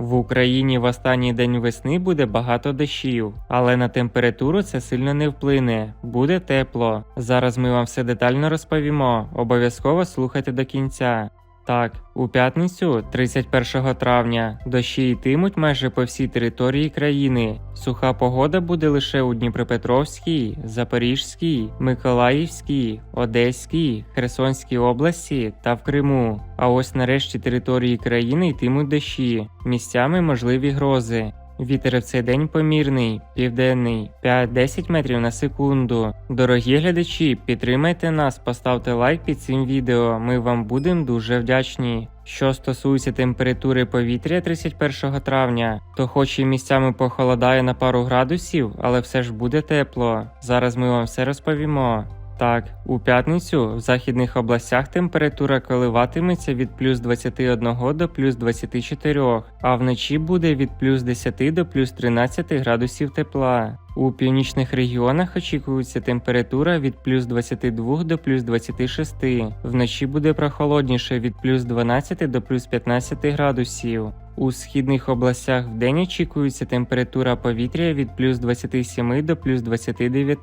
В Україні в останній день весни буде багато дощів, але на температуру це сильно не вплине. Буде тепло. Зараз ми вам все детально розповімо. Обов'язково слухайте до кінця. Так, у п'ятницю, 31 травня, дощі йтимуть майже по всій території країни. Суха погода буде лише у Дніпропетровській, Запорізькій, Миколаївській, Одеській, Херсонській області та в Криму. А ось нарешті території країни йтимуть дощі, місцями можливі грози. Вітер в цей день помірний, південний, 5-10 метрів на секунду. Дорогі глядачі, підтримайте нас, поставте лайк під цим відео. Ми вам будемо дуже вдячні. Що стосується температури повітря 31 травня, то хоч і місцями похолодає на пару градусів, але все ж буде тепло. Зараз ми вам все розповімо. Так, у п'ятницю в західних областях температура коливатиметься від плюс 21 до плюс 24, а вночі буде від плюс 10 до плюс 13 градусів тепла. У північних регіонах очікується температура від плюс 22 до плюс 26. Вночі буде прохолодніше від плюс 12 до плюс 15 градусів. У східних областях вдень очікується температура повітря від плюс 27 до плюс 29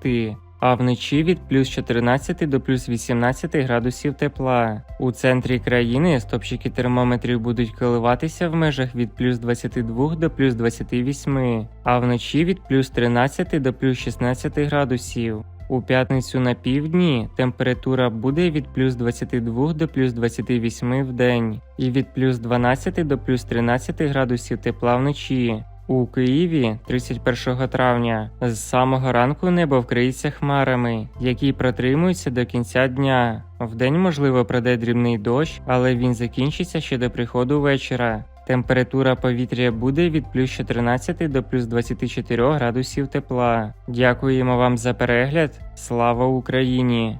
а вночі від плюс 14 до плюс 18 градусів тепла. У центрі країни стопчики термометрів будуть коливатися в межах від плюс 22 до плюс 28, а вночі від плюс 13 до плюс 16 градусів. У п'ятницю на півдні температура буде від плюс 22 до плюс 28 в день і від плюс 12 до плюс 13 градусів тепла вночі. У Києві 31 травня з самого ранку небо вкриється хмарами, які протримуються до кінця дня. Вдень, можливо, пройде дрібний дощ, але він закінчиться ще до приходу вечора. Температура повітря буде від плюс 14 до плюс 24 градусів тепла. Дякуємо вам за перегляд. Слава Україні!